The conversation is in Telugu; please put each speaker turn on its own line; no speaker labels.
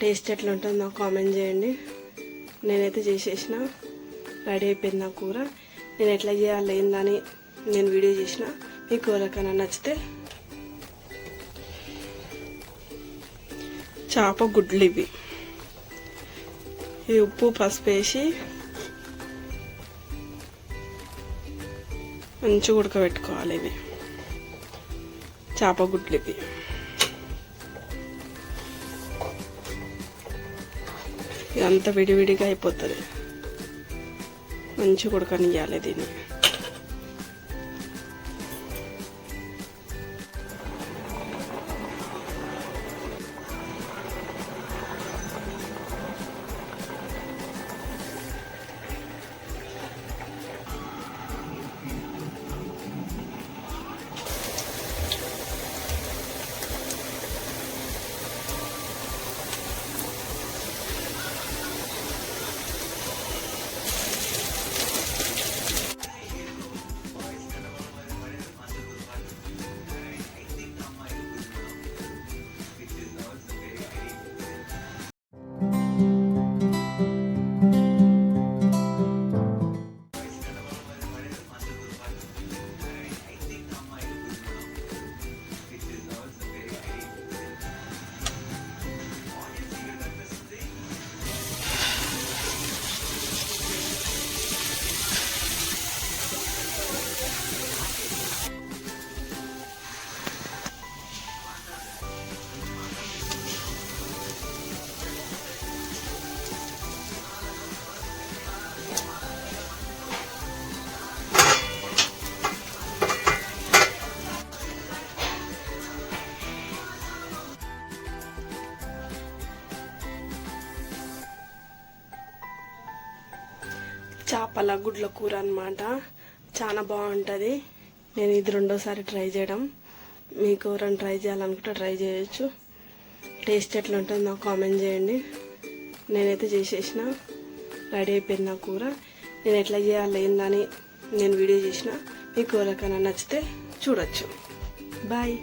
టేస్ట్ ఎట్లా ఉంటుందో నాకు కామెంట్ చేయండి. నేనైతే చేసేసిన. రెడీ అయిపోయింది నా కూర. నేను ఎట్లా చేయాలి ఏందని నేను వీడియో చేసిన. మీ ఎవరికైనా నచ్చితే. చేప గుడ్లు ఇవి. ఇది ఉప్పు పసుపు వేసి మంచిగా ఉడకబెట్టుకోవాలి ఇవి. చేప గుడ్లు ఇవి. ఇదంతా విడివిడిగా అయిపోతుంది. మంచిగా ఉడకనియాలి దీన్ని. చేపల గుడ్ల కూర అనమాట చాలా బాగుంటుంది. నేను ఇది రెండోసారి ట్రై చేయడం. మీకు రెండు ట్రై చేయాలనుకుంటే ట్రై చేయొచ్చు. టేస్ట్ ఎట్లా ఉంటుంది నాకు కామెంట్ చేయండి. నేనైతే చేసేసిన. రెడీ అయిపోయింది నా కూర. నేను ఎట్లా చేయాలి ఏందని నేను వీడియో చేసిన. మీకు ఎవరికైనా నచ్చితే చూడొచ్చు. బాయ్.